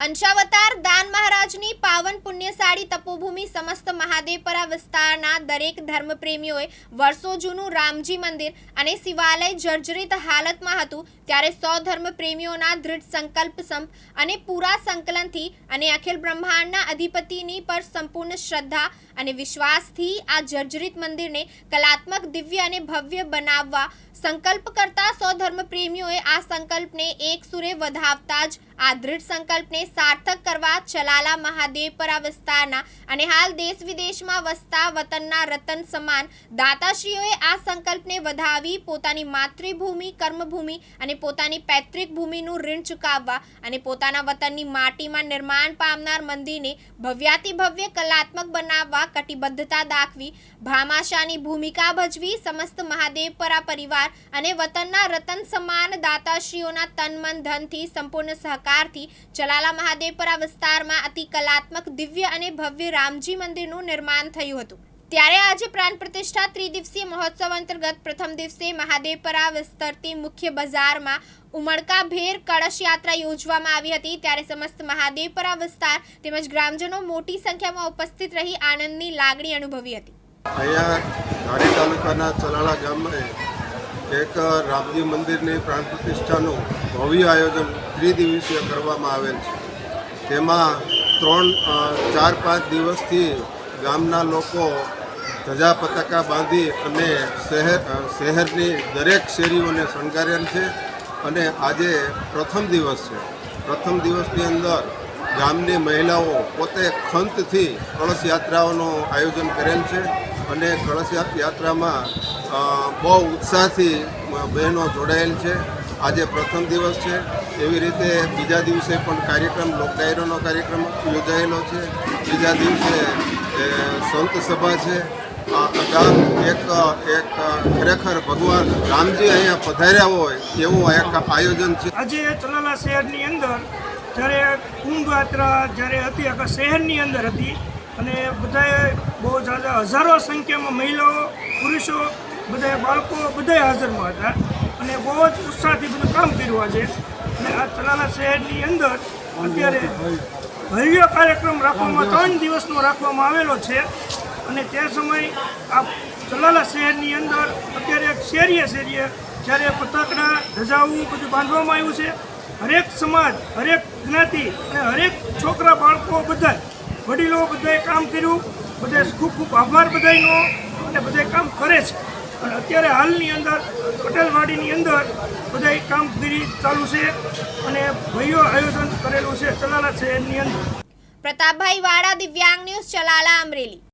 અંશાવતાર દાન મહારાજની પાવન પુણ્યશાળી તપોભૂમિ સમસ્ત મહાદેવપરા વિસ્તારના દરેક ધર્મપ્રેમીઓએ વર્ષો જૂનું રામજી મંદિર અને શિવાલય જર્જરિત હાલતમાં હતું, ત્યારે સો ધર્મપ્રેમીઓના દૃઢ સંકલ્પ સંપ અને પૂરા સંકલનથી અને અખિલ બ્રહ્માંડના અધિપતિની પર સંપૂર્ણ શ્રદ્ધા અને વિશ્વાસથી આ જર્જરિત મંદિરને કલાત્મક, દિવ્ય અને ભવ્ય બનાવવા સંકલ્પ કરતા સો ધર્મપ્રેમીઓએ આ સંકલ્પને એક સુરે વધાવતા જ આ દૃઢ સંકલ્પને સાર્થક કરવા ચલાલા મહાદેવપરા વિસ્તારના અને હાલ દેશ વિદેશમાં વસતા વતનના રતન સમાન દાતાશ્રીઓએ આ સંકલ્પને વધાવી પોતાની માતૃભૂમિ, કર્મભૂમિ અને પોતાની પૈતૃક ભૂમિનું ઋણ ચૂકવવા અને પોતાના વતનની માટીમાં નિર્માણ પામનાર મંદિરને ભવ્યાતિ ભવ્ય કલાત્મક બનાવવા કટિબદ્ધતા દાખવી, ભામાશાની ભૂમિકા ભજવી સમસ્ત મહાદેવપરા પરિવાર અને વતનના રતન સમાન દાતાશ્રીઓના તન, મન, ધનથી સંપૂર્ણ સહકારથી ચલાલા મહાદેવપરા વિસ્તારમાં અતિ કલાત્મક, દિવ્ય અને ભવ્ય રામજી મંદિરનું નિર્માણ થયું હતું. ત્યારે આજે પ્રાણ પ્રતિષ્ઠા ત્રિદિવસીય મહોત્સવ અંતર્ગત પ્રથમ દિવસે મહાદેવપરા વિસ્તરતી મુખ્ય બજારમાં ઉમળકાભેર કળશ યાત્રા યોજવામાં આવી હતી. ત્યારે સમસ્ત મહાદેવપરા વિસ્તાર તેમજ ગ્રામજનો મોટી સંખ્યામાં ઉપસ્થિત રહી આનંદની લાગણી અનુભવી હતી. અહીંયા ધારી તાલુકાના ચલાળા ગામમાં એક રામજી મંદિરની પ્રાણ પ્રતિષ્ઠાનું ભવ્ય આયોજન ત્રિદિવસીય કરવામાં આવેલ છે. તેમાં ત્રણ ચાર, પાંચ દિવસથી ગામના લોકો ધજા પતાકા બાંધી અને શહેર શહેરની દરેક શેરીઓને શણગારેલ છે અને આજે પ્રથમ દિવસ છે. પ્રથમ દિવસની અંદર ગામની મહિલાઓ પોતે ખંતથી કળશ યાત્રાઓનું આયોજન કરેલ છે અને કળશ યાત્રામાં બહુ ઉત્સાહથી બહેનો જોડાયેલ છે. આજે પ્રથમ દિવસ છે. એવી રીતે બીજા દિવસે પણ કાર્યક્રમ, લોકડાયરોનો કાર્યક્રમ યોજાયેલો છે. બીજા દિવસે સંત સભા છે. ગામ એક એક ખરેખર ભગવાન રામજી અહીંયા પધાર્યા હોય એવું એક આયોજન છે. આજે તલાલા શહેરની અંદર જ્યારે કુંભ યાત્રા જ્યારે હતી, આખા શહેરની અંદર હતી અને બધાએ બહુ ઝાઝા હજારો સંખ્યામાં મહિલાઓ, પુરુષો બધા બાળકો બધા હાજરમાં હતા અને બહુ જ ઉત્સાહથી બધું કામ કર્યું આજે. અને આ તલાલા શહેરની અંદર અત્યારે ભવ્ય કાર્યક્રમ રાખવામાં ત્રણ દિવસનો રાખવામાં આવેલો છે. અને તે સમય આ તલાલા શહેરની અંદર અત્યારે શેરીએ શેરીએ જ્યારે પતાકડા ધજાવવું બધું બાંધવામાં આવ્યું છે. હરેક સમાજ, હરેક જ્ઞાતિ અને હરેક છોકરા, બાળકો બધા વડીલો બધાએ કામ કર્યું. બધા ખૂબ ખૂબ આભાર બધાનો અને બધા કામ કરે છે. અને અત્યારે હાલની અંદર, પટેલવાડીની અંદર બધા કામગીરી ચાલુ છે અને ભવ્ય આયોજન કરેલું છે, ચલાલા એમની અંદર. પ્રતાપભાઈ વાળા દિવ્યાંગ ન્યૂઝ, ચલાલા અમરેલી.